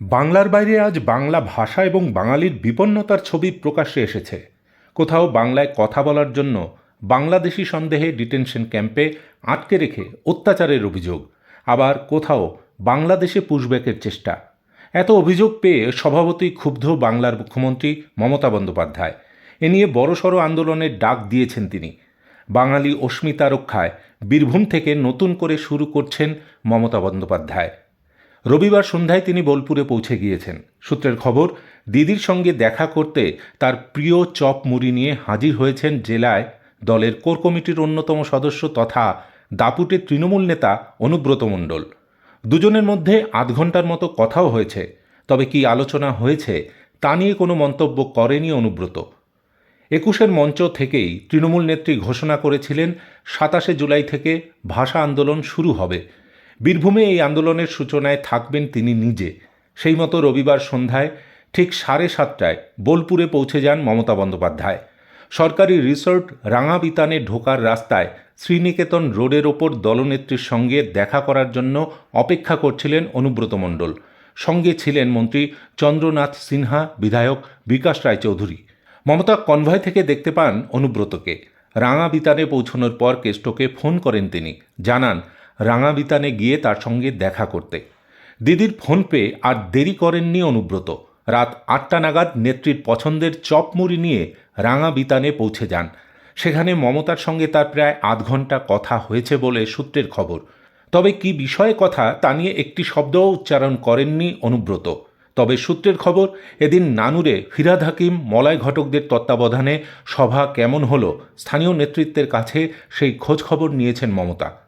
বাংলার বাইরে আজ বাংলা ভাষা এবং বাঙালির বিপন্নতার ছবি প্রকাশ্যে এসেছে। কোথাও বাংলায় কথা বলার জন্য বাংলাদেশি সন্দেহে ডিটেনশন ক্যাম্পে আটকে রেখে অত্যাচারের অভিযোগ। আবার কোথাও বাংলাদেশে পুশব্যাকের চেষ্টা। এত অভিযোগ পেয়ে স্বভাবতই ক্ষুব্ধ বাংলার মুখ্যমন্ত্রী মমতা বন্দ্যোপাধ্যায়। এ নিয়ে বড়সড় আন্দোলনের ডাক দিয়েছেন তিনি। বাঙালি অস্মিতা রক্ষায় বীরভূম থেকে নতুন করে শুরু করছেন মমতা বন্দ্যোপাধ্যায়। রবিবার সন্ধ্যায় তিনি বোলপুরে পৌঁছে গিয়েছেন। সূত্রের খবর, দিদির সঙ্গে দেখা করতে তার প্রিয় চপ মুড়ি নিয়ে হাজির হয়েছেন জেলায় দলের কোর কমিটির অন্যতম সদস্য তথা দাপুটে তৃণমূল নেতা অনুব্রত মণ্ডল। দুজনের মধ্যে আধ ঘণ্টার মতো কথাও হয়েছে, তবে কি আলোচনা হয়েছে তা নিয়ে কোনো মন্তব্য করেনি অনুব্রত। একুশের মঞ্চ থেকেই তৃণমূল নেত্রী ঘোষণা করেছিলেন, সাতাশে জুলাই থেকে ভাষা আন্দোলন শুরু হবে। বীরভূমে এই আন্দোলনের সূচনায় থাকবেন তিনি নিজে। সেই মতো রবিবার সন্ধ্যায় ঠিক সাড়ে সাতটায় বোলপুরে পৌঁছে যান মমতা বন্দ্যোপাধ্যায়। সরকারি রিসোর্ট রাঙাবিতানে ঢোকার রাস্তায় শ্রীনিকেতন রোডের ওপর দলনেত্রীর সঙ্গে দেখা করার জন্য অপেক্ষা করছিলেন অনুব্রত মণ্ডল। সঙ্গে ছিলেন মন্ত্রী চন্দ্রনাথ সিনহা, বিধায়ক বিকাশ রায়চৌধুরী। মমতা কনভয় থেকে দেখতে পান অনুব্রতকে। রাঙাবিতানে পৌঁছানোর পর কেষ্টকে ফোন করেন তিনি। জানান রাঙাবিতানে গিয়ে তার সঙ্গে দেখা করতে। দিদির ফোন পেয়ে আর দেরি করেননি অনুব্রত। রাত আটটা নাগাদ নেত্রীর পছন্দের চপমুড়ি নিয়ে রাঙাবিতানে পৌঁছে যান। সেখানে মমতার সঙ্গে তার প্রায় আধ ঘণ্টা কথা হয়েছে বলে সূত্রের খবর। তবে কি বিষয়ে কথা তা নিয়ে একটি শব্দও উচ্চারণ করেননি অনুব্রত। তবে সূত্রের খবর, এদিন নানুরে, ফিরাদ হাকিম, মলয় ঘটকদের তত্ত্বাবধানে সভা কেমন হলো, স্থানীয় নেতৃত্বের কাছে সেই খোঁজ খবর নিয়েছেন মমতা।